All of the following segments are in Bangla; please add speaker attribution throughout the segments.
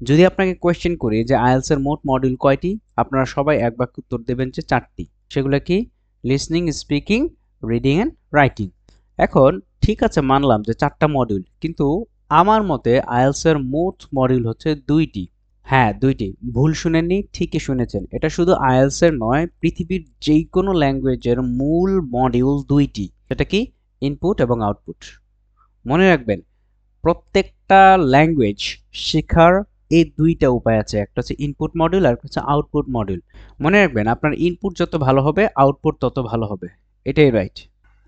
Speaker 1: যদি আপনাকে কোয়েশ্চেন করি যে আইএলসের মোট মডিউল কয়টি, আপনারা সবাই এক বাক্য উত্তর দেবেন যে চারটি। সেগুলো কি? Listening speaking reading and writing এখন ঠিক আছে মানলাম যে চারটা মডিউল কিন্তু আমার মতে আইএলসের মোট মডিউল হচ্ছে দুইটি। হ্যাঁ দুইটি। ভুল শুনেননি, ঠিকই শুনেছেন। এটা শুধু আইএলসের নয়, পৃথিবীর যেই কোনো ল্যাঙ্গুয়েজের মূল মডিউল দুইটি। সেটা কি? ইনপুট এবং আউটপুট মনে রাখবেন, প্রত্যেকটা ল্যাঙ্গুয়েজ শেখার এই দুইটা উপায় আছে, একটা হচ্ছে ইনপুট মডিউল আর হচ্ছে আউটপুট মডিউল মনে রাখবেন, আপনার ইনপুট যত ভালো হবে আউটপুট তত ভালো হবে। এটাই রাইট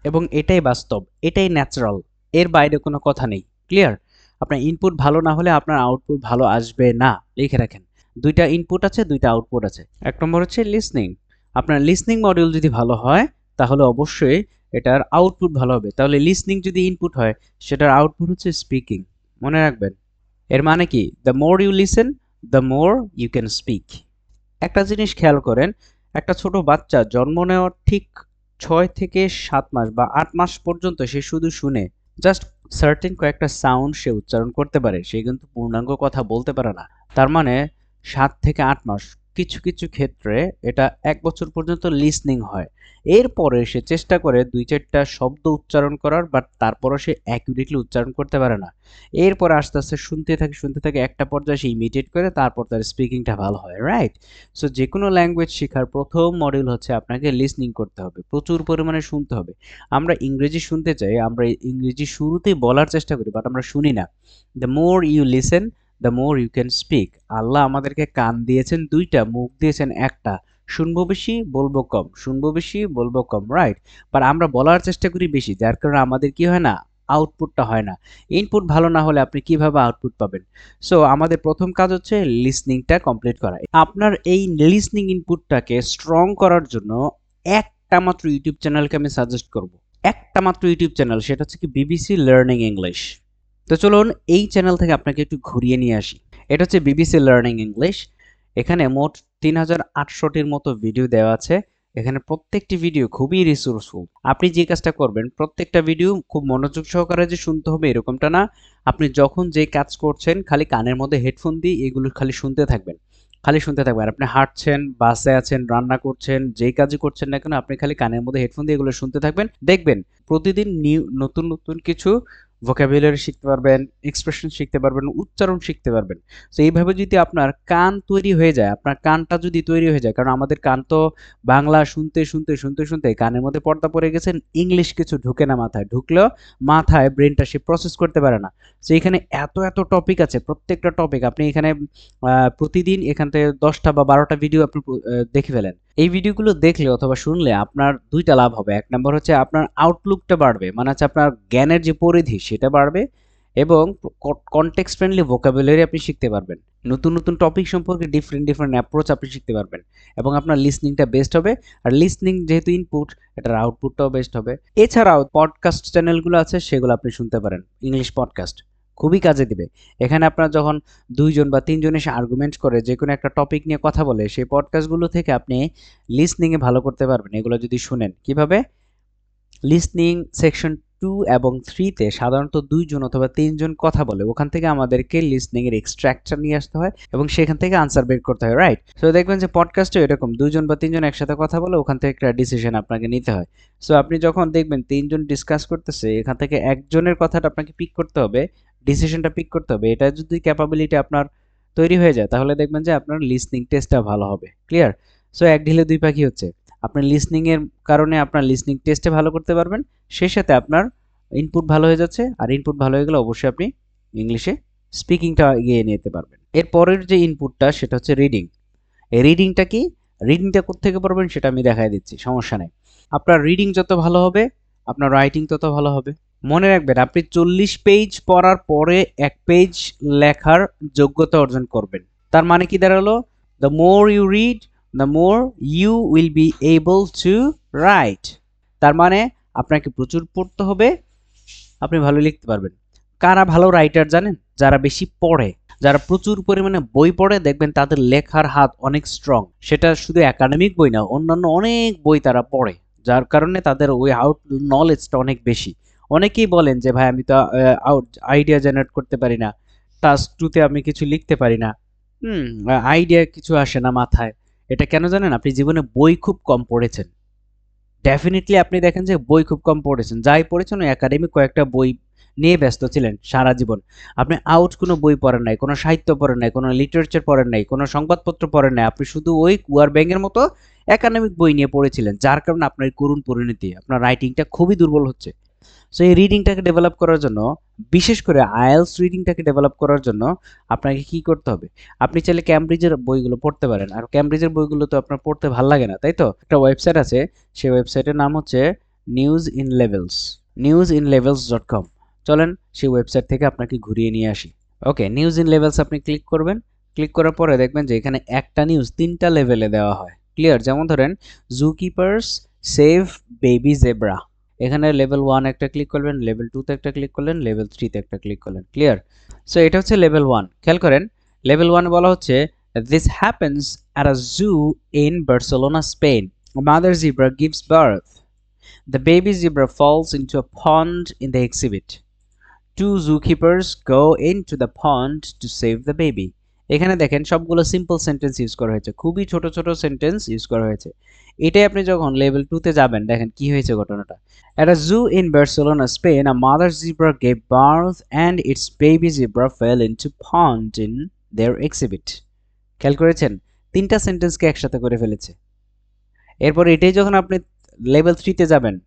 Speaker 1: এবং এটাই বাস্তব, এটাই ন্যাচারাল এর বাইরে কোনো কথা নেই। ক্লিয়ার আপনার ইনপুট ভালো না হলে আপনার আউটপুট ভালো আসবে না। লিখে রাখেন। দুইটা ইনপুট আছে, দুইটা আউটপুট আছে। এক নম্বর হচ্ছে লিসনিং আপনার লিসনিং মডিউল যদি ভালো হয়, তাহলে অবশ্যই এটার আউটপুট ভালো হবে। তাহলে লিসনিং যদি ইনপুট হয়, সেটার আউটপুট হচ্ছে স্পিকিং মনে রাখবেন। এর মানে কি? The more you listen the more you can speak একটা জিনিস খেয়াল করেন, একটা ছোট বাচ্চা জন্ম নেওয়ার ঠিক ছয় থেকে সাত মাস বা আট মাস পর্যন্ত সে শুধু শুনে জাস্ট সার্টেন কয়েকটা সাউন্ড সে উচ্চারণ করতে পারে। সে কিন্তু পূর্ণাঙ্গ কথা বলতে পারে না। তার মানে সাত থেকে আট মাস কিছু কিছু ক্ষেত্রে এটা এক বছর পর্যন্ত লিসনিং হয়। এরপরে সে চেষ্টা করে দুই চারটা শব্দ উচ্চারণ করার বাট তারপরও সে অ্যাকুরেটলি উচ্চারণ করতে পারে না। এরপর আস্তে আস্তে শুনতে থাকে শুনতে থাকে, একটা পর্যায়ে সে ইমিডিয়েট করে, তারপর তার স্পিকিংটা ভালো হয় রাইট সো যে কোনো ল্যাঙ্গুয়েজ শেখার প্রথম মডিউল হচ্ছে আপনাকে লিসনিং করতে হবে, প্রচুর পরিমাণে শুনতে হবে। আমরা ইংরেজি শুনতে চাই, আমরা ইংরেজি শুরুতেই বলার চেষ্টা করি বাট আমরা শুনি না। The more you listen the more you can speak Allah আমাদেরকে কান দিয়েছেন দুইটা, মুখ দিয়েছেন একটা। শুনব বেশি, বলব কম। শুনব বেশি, বলব কম রাইট বাট আমরা বলার চেষ্টা করি বেশি, যার কারণে আমাদের কি হয় না আউটপুটটা হয় না। ইনপুট ভালো না হলে আপনি কীভাবে আউটপুট পাবেন? সো আমাদের প্রথম কাজ হচ্ছে লিসনিংটা কমপ্লিট করা। আপনার এই লিসনিং ইনপুটটাকে স্ট্রং করার জন্য একটা মাত্র ইউটিউব চ্যানেলকে আমি সাজেস্ট করব। একটা মাত্র ইউটিউব চ্যানেল সেটা হচ্ছে কি বিবিসি লার্নিং ইংলিশ তো চলুন এই চ্যানেল থেকে আপনাকে একটু ঘুরিয়ে নিয়ে আসি। এটা হচ্ছে বিবিসি লার্নিং ইংলিশ এখানে মোট তিন হাজার আটশোটির মতো ভিডিও দেওয়া আছে। এখানে প্রত্যেকটি ভিডিও খুবই রিসোর্সফুল আপনি যে কাজটা করবেন, প্রত্যেকটা ভিডিও খুব মনোযোগ সহকারে যে শুনতে হবে এরকমটা না। আপনি যখন যে কাজ করছেন, খালি কানের মধ্যে হেডফোন দিয়ে এগুলো খালি শুনতে থাকবেন। খালি শুনতে থাকবেন। আপনি হাঁটছেন, বাসে আছেন, রান্না করছেন যেই কাজই করছেন না কেন, আপনি খালি কানের মধ্যে হেডফোন দিয়ে এগুলো শুনতে থাকবেন। দেখবেন, প্রতিদিন নিউ নতুন নতুন কিছু ভোকাবুলারি শিখতে পারবেন এক্সপ্রেশন শিখতে পারবেন, উচ্চারণ শিখতে পারবেন। তো এইভাবে যদি আপনার কান তৈরি হয়ে যায়, আপনার কানটা যদি তৈরি হয়ে যায়, কারণ আমাদের কান তো বাংলা শুনতে শুনতে শুনতে শুনতে কানের মধ্যে পর্দা পড়ে গেছেন ইংলিশ কিছু ঢুকে না মাথায়। ঢুকলেও মাথায় ব্রেনটা সে প্রসেস করতে পারে না। তো এখানে এত এত টপিক আছে, প্রত্যেকটা টপিক আপনি এখানে প্রতিদিন এখান থেকে দশটা বা বারোটা ভিডিও আপনি দেখে ফেলেন। এই ভিডিওগুলো দেখলে অথবা শুনলে আপনার দুইটা লাভ হবে। এক নম্বর হচ্ছে আপনার আউটলুকটা বাড়বে মানে হচ্ছে আপনার জ্ঞানের যে পরিধি সেটা বাড়বে এবং কনটেক্সট ফ্রেন্ডলি ভোকাবুলারি আপনি শিখতে পারবেন। নতুন নতুন টপিক সম্পর্কে ডিফারেন্ট ডিফারেন্ট অ্যাপ্রোচ আপনি শিখতে পারবেন এবং আপনার লিসনিংটা বেস্ট হবে। আর লিসনিং যেহেতু ইনপুট এটার আউটপুটটাও বেস্ট হবে। এছাড়াও পডকাস্ট চ্যানেলগুলো আছে, সেগুলো আপনি শুনতে পারেন। ইংলিশ পডকাস্ট খুবই কাজে দিবে। এখানে আপনার যখন দুইজন বা তিনজন এসে আর্গুমেন্ট করে যে কোনো একটা টপিক নিয়ে কথা বলে, সেই পডকাস্টগুলো থেকে আপনি লিসনিংয়ে ভালো করতে পারবেন। এগুলো যদি শুনেন, কীভাবে? লিসনিং সেকশন টু এবং থ্রিতে সাধারণত দুইজন অথবা তিনজন কথা বলে, ওখান থেকে আমাদেরকে লিসনিং এর এক্সট্রাক্টটা নিয়ে আসতে হয় এবং সেখান থেকে আনসার বের করতে হয় রাইট সো দেখবেন যে পডকাস্টে এরকম, দুইজন বা তিনজন একসাথে কথা বলে, ওখান থেকে একটা ডিসিশন আপনাকে নিতে হয়। সো আপনি যখন দেখবেন তিনজন ডিসকাস করতেছে, এখান থেকে একজনের কথাটা আপনাকে পিক করতে হবে ডিসিশনটা পিক করতে হবে। এটা যদি ক্যাপাবিলিটি আপনার তৈরি হয়ে যায়, তাহলে দেখবেন যে আপনার লিসনিং টেস্টটা ভালো হবে। ক্লিয়ার সো এক ঢিলে দুই পাখি হচ্ছে। আপনার লিসনিংয়ের কারণে আপনার লিসনিং টেস্টে ভালো করতে পারবেন। সেই সাথে আপনার ইনপুট ভালো হয়ে যাচ্ছে। আর ইনপুট ভালো হয়ে গেলে অবশ্যই আপনি ইংলিশে স্পিকিংটা এগিয়ে নিতে পারবেন। এর পরের যে ইনপুটটা সেটা হচ্ছে রিডিং এই রিডিংটা কি? রিডিংটা কোথেকে পারবেন সেটা আমি দেখাই দিচ্ছি। সমস্যা নেই। আপনার রিডিং যত ভালো হবে, আপনার রাইটিং তত ভালো হবে। মনে রাখবেন, আপনি চল্লিশ পেজ পড়ার পরে এক পেজ লেখার যোগ্যতা অর্জন করবেন। তার মানে কি দাঁড়াল? The more you read the more you will be able to write তার মানে আপনাকে প্রচুর পড়তে হবে, আপনি ভালো লিখতে পারবেন। কারা ভালো রাইটার জানেন? যারা বেশি পড়ে, যারা প্রচুর পরিমাণে বই পড়ে, দেখবেন তাদের লেখার হাত অনেক স্ট্রং সেটা শুধু একাডেমিক বই না, অন্যান্য অনেক বই তারা পড়ে, যার কারণে তাদের ওই আউট নলেজটা অনেক বেশি। অনেকেই বলেন যে, ভাই, আমি তো আউট আইডিয়া জেনারেট করতে পারি না। টাস্ক টুতে আমি কিছু লিখতে পারি না। হুম আইডিয়া কিছু আসে না মাথায়। এটা কেন জানেন? আপনি জীবনে বই খুব কম পড়েছেন। ডেফিনেটলি আপনি দেখেন যে, বই খুব কম পড়েছেন। যাই পড়েছেন, ওই একাডেমিক কয়েকটা বই নিয়ে ব্যস্ত ছিলেন সারা জীবন। আপনি আউট কোনো বই পড়েন নাই, কোনো সাহিত্য পড়েন নাই, কোনো লিটারেচার পড়েন নাই, কোনো সংবাদপত্র পড়েন নাই। আপনি শুধু ওই কুয়ার ব্যাংকের মতো একাডেমিক বই নিয়ে পড়েছিলেন, যার কারণে আপনার করুণ পরিণতি, আপনার রাইটিংটা খুবই দুর্বল হচ্ছে। সো এই রিডিংটাকে ডেভেলপ করার জন্য, বিশেষ করে আইএলস রিডিংটাকে ডেভেলপ করার জন্য আপনাকে কি করতে হবে? আপনি চাইলে ক্যামব্রিজের বইগুলো পড়তে পারেন। আর ক্যামব্রিজের বইগুলো তো আপনার পড়তে ভালো লাগে না, তাই তো? একটা ওয়েবসাইট আছে সেই ওয়েবসাইটের নাম হচ্ছে news in levels news in levels dot com চলেন সেই ওয়েবসাইট থেকে আপনাকে ঘুরিয়ে নিয়ে আসি। ওকে নিউজ ইন লেভেলস আপনি ক্লিক করবেন। ক্লিক করার পরে দেখবেন যে এখানে একটা নিউজ তিনটা লেভেলে দেওয়া হয়। ক্লিয়ার যেমন ধরেন জুকিপার্স সেভ বেবি জেব্রা এখানে লেভেল ওয়ান একটা ক্লিক করবেন লেভেল টুতে একটা ক্লিক করলেন লেভেল থ্রিতে একটা ক্লিক করলেন ক্লিয়ার সো এটা হচ্ছে লেভেল ওয়ান খেয়াল করেন লেভেল ওয়ান বলা হচ্ছে this happens at a zoo in Barcelona Spain mother zebra gives birth the baby zebra falls into a pond in the exhibit two zookeepers go into the pond to save the baby এখানে দেখেন সবগুলো সিম্পল সেন্টেন্স ইউজ করা হয়েছে। খুবই ছোট ছোট সেন্টেন্স ইউজ করা হয়েছে। এটাই আপনি যখন লেভেল টুতে যাবেন দেখেন কি হয়েছে ঘটনাটা। At zoo in Barcelona Spain Spain, mother zebra zebra birth and its baby zebra fell fell into pond in their exhibit. খেয়াল করেছেন? তিনটা সেন্টেন্সকে একসাথে করে ফেলেছে। এরপর এটাই যখন আপনি লেভেল থ্রিতে যাবেন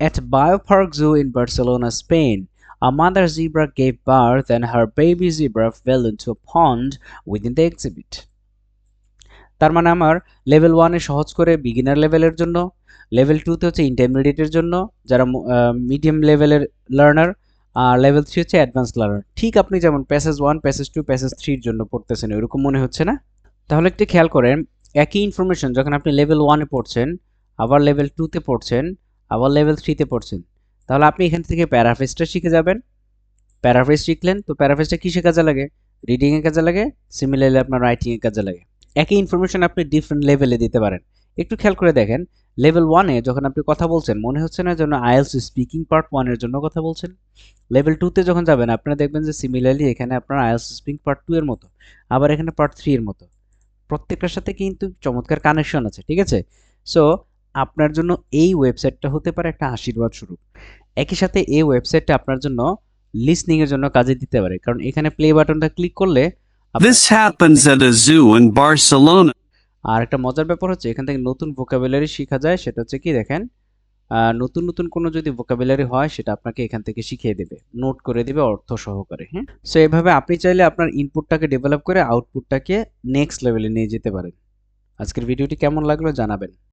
Speaker 1: At Biopark zoo in Barcelona Spain, a mother zebra gave birth and her baby zebra fell into a pond within the exhibit. তার মানে আমার লেভেল ওয়ানে সহজ করে বিগিনার লেভেলের জন্য লেভেল টুতে হচ্ছে ইন্টারমিডিয়েটের জন্য, যারা মিডিয়াম লেভেলের লার্নার আর লেভেল থ্রি হচ্ছে অ্যাডভান্স লার্নার ঠিক আপনি যেমন passage one passage two passage থ্রির জন্য পড়তেছেন এরকম মনে হচ্ছে না তাহলে একটু খেয়াল করেন, একই ইনফরমেশন যখন আপনি লেভেল ওয়ানে পড়ছেন, আবার লেভেল টুতে পড়ছেন, আবার লেভেল থ্রিতে পড়ছেন তাহলে আপনি এখান থেকে প্যারাফেসটা শিখে যাবেন। প্যারাফেস শিখলেন, তো প্যারাফেসটা কিসে কাজে লাগে? রিডিংয়ে কাজে লাগে সিমিলারলি আপনার রাইটিংয়ে কাজে লাগে। একই ইনফরমেশন আপনি ডিফারেন্ট লেভেলে দিতে পারেন। একটু খেয়াল করে দেখেন লেভেল ওয়ানে যখন আপনি কথা বলছেন, মনে হচ্ছে না যেন আইএলস স্পিকিং পার্ট ওয়ানের জন্য কথা বলছেন? লেভেল টুতে যখন যাবেন, আপনারা দেখবেন যে সিমিলারলি এখানে আপনার আইএলস স্পিকিং পার্ট টু এর মতো, আবার এখানে পার্ট থ্রি এর মতো। প্রত্যেকটার সাথে কিন্তু চমৎকার কানেকশন আছে, ঠিক আছে? সো আপনার জন্য এই ওয়েবসাইটটা হতে পারে একটা আশীর্বাদ স্বরূপ। একই সাথে এই ওয়েবসাইটটা আপনার জন্য লিসনিং এর জন্য কাজে দিতে পারে। কারণ এখানে প্লে বাটনটা ক্লিক করলে
Speaker 2: This happens at a zoo in Barcelona.
Speaker 1: আর একটা মজার ব্যাপার হচ্ছে এখান থেকে নতুন ভোকাবুলারি শেখা যায় সেটা হচ্ছে কি দেখেন আহ, নতুন নতুন কোনো যদি ভোকাবুলারি হয় সেটা আপনাকে এখান থেকে শিখিয়ে দেবে। নোট করে দেবে অর্থ সহকারে হ্যাঁ সো এভাবে আপনি চাইলে আপনার ইনপুটটাকে ডেভেলপ করে আউটপুটটাকে নেক্সট লেভেলে নিয়ে যেতে পারেন। আজকের ভিডিওটি কেমন লাগল জানাবেন।